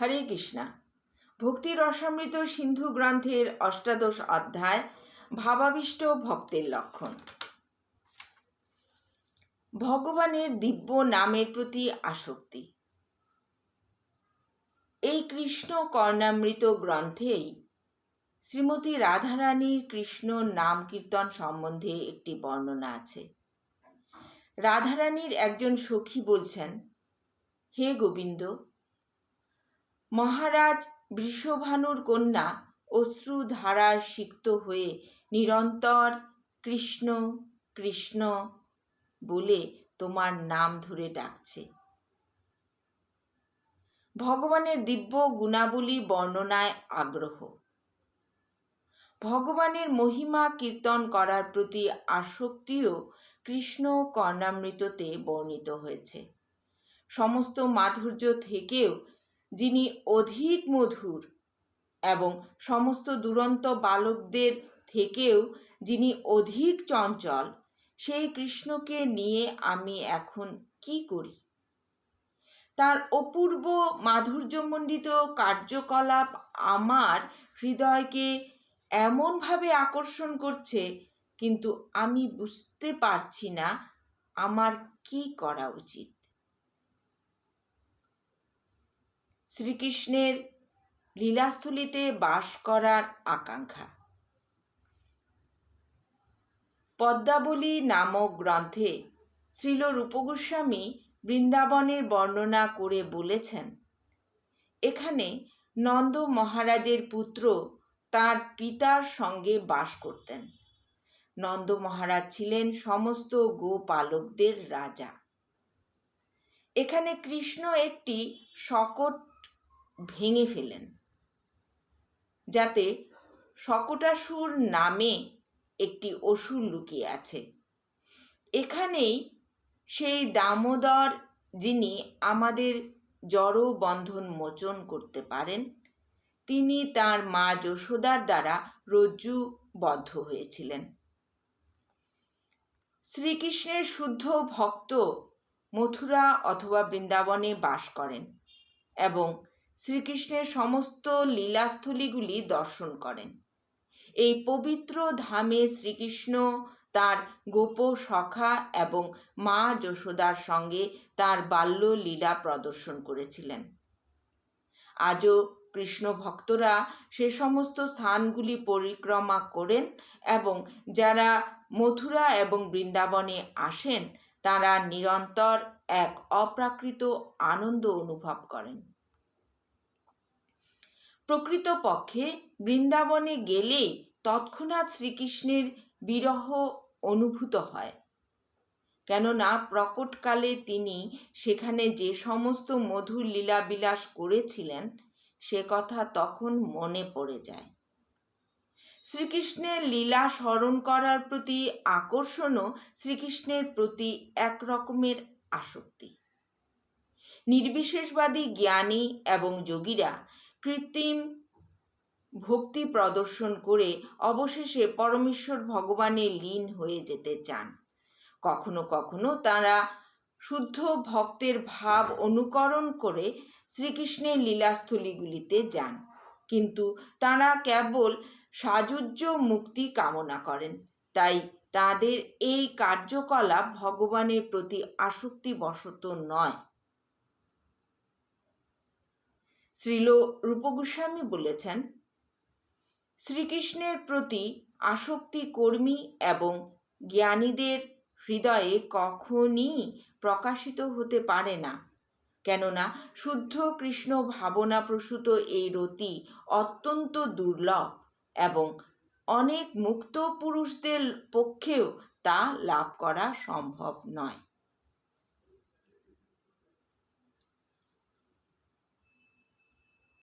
হরে কৃষ্ণা। ভক্তি রসামৃত সিন্ধু গ্রন্থের অষ্টাদশ অধ্যায়, ভাবাবিষ্ট ভক্তের লক্ষণ। ভগবানের দিব্য নামের প্রতি আসক্তি। এই কৃষ্ণ কর্ণামৃত গ্রন্থেই শ্রীমতী রাধারানীর কৃষ্ণ নাম কীর্তন সম্বন্ধে একটি বর্ণনা আছে। রাধারানীর একজন সখী বলছেন, হে গোবিন্দ মহারাজ বৃষভানুর কন্যা অশ্রুধারায় সিক্ত হয়ে নিরন্তর কৃষ্ণ কৃষ্ণ বলে তোমার নাম ধরে ডাকছে। ভগবানের দিব্য গুণাবলী বর্ণনায় আগ্রহ। ভগবানের মহিমা কীর্তন করার প্রতি আসক্তিও কৃষ্ণ কর্ণামৃততে বর্ণিত হয়েছে। সমস্ত মাধুর্য থেকেও যিনি অধিক মধুর এবং সমস্ত দুরন্ত বালকদের থেকেও যিনি অধিক চঞ্চল, সেই কৃষ্ণকে নিয়ে আমি এখন কি করি? তার অপূর্ব মাধুর্যমণ্ডিত কার্যকলাপ আমার হৃদয়কে এমনভাবে আকর্ষণ করছে, কিন্তু আমি বুঝতে পারছি না আমার কি করা উচিত। শ্রীকৃষ্ণের লীলাস্থলীতে বাস করার আকাঙ্ক্ষা। পদ্মাবলী নামক গ্রন্থে শ্রীল রূপগোস্বামী বৃন্দাবনের বর্ণনা করে বলেছেন, এখানে নন্দ মহারাজের পুত্র তার পিতার সঙ্গে বাস করতেন। নন্দ মহারাজ ছিলেন সমস্ত গোপালকদের রাজা। এখানে কৃষ্ণ একটি শকট ভেঙে ফেলেন। যাতে শকটাসুর নামে একটি অসুর লুকিয়ে আছে। এখানেই সেই দামোদর যিনি আমাদের জড় বন্ধন মোচন করতে পারেন, তিনি তার মা যশোদার দ্বারা রজ্জুবদ্ধ হয়েছিলেন। শ্রীকৃষ্ণের শুদ্ধ ভক্ত মথুরা অথবা বৃন্দাবনে বাস করেন এবং শ্রীকৃষ্ণের সমস্ত লীলাস্থলীগুলি দর্শন করেন। এই পবিত্র ধামে শ্রীকৃষ্ণ তার গোপ সখা এবং মা যশোদার সঙ্গে তার বাল্য লীলা প্রদর্শন করেছিলেন। আজও কৃষ্ণ ভক্তরা সে সমস্ত স্থানগুলি পরিক্রমা করেন এবং যারা মথুরা এবং বৃন্দাবনে আসেন, তারা নিরন্তর এক অপ্রাকৃত আনন্দ অনুভব করেন। প্রকৃতপক্ষে বৃন্দাবনে গেলে তৎক্ষণাৎ শ্রীকৃষ্ণের বিরহ অনুভূত হয়। কেননা প্রকটকালে তিনি সেখানে যে সমস্ত মধুর লীলাবিলাস করেছিলেন, সে কথা তখন মনে পড়ে যায়। শ্রীকৃষ্ণের লীলা স্মরণ করার প্রতি আকর্ষণও শ্রীকৃষ্ণের প্রতি এক রকমের আসক্তি। নির্বিশেষবাদী জ্ঞানী এবং যোগীরা কৃত্রিম ভক্তি প্রদর্শন করে অবশেষে পরমেশ্বর ভগবানে লীন হয়ে যেতে চান। কখনো কখনো তারা শুদ্ধ ভক্তের ভাব অনুকরণ করে শ্রীকৃষ্ণের লীলাস্থলীগুলিতে যান, কিন্তু তারা কেবল সাজুজ্য মুক্তি কামনা করেন। তাই তাদের এই কার্যকলাপ ভগবানের প্রতি আসক্তিবশত নয়। শ্রীল রূপগোস্বামী বলেছেন, শ্রীকৃষ্ণের প্রতি আসক্তি কর্মী এবং জ্ঞানীদের হৃদয়ে কখনই প্রকাশিত হতে পারে না। কেননা শুদ্ধ কৃষ্ণ ভাবনা প্রসূত এই রতি অত্যন্ত দুর্লভ এবং অনেক মুক্ত পুরুষদের পক্ষেও তা লাভ করা সম্ভব নয়।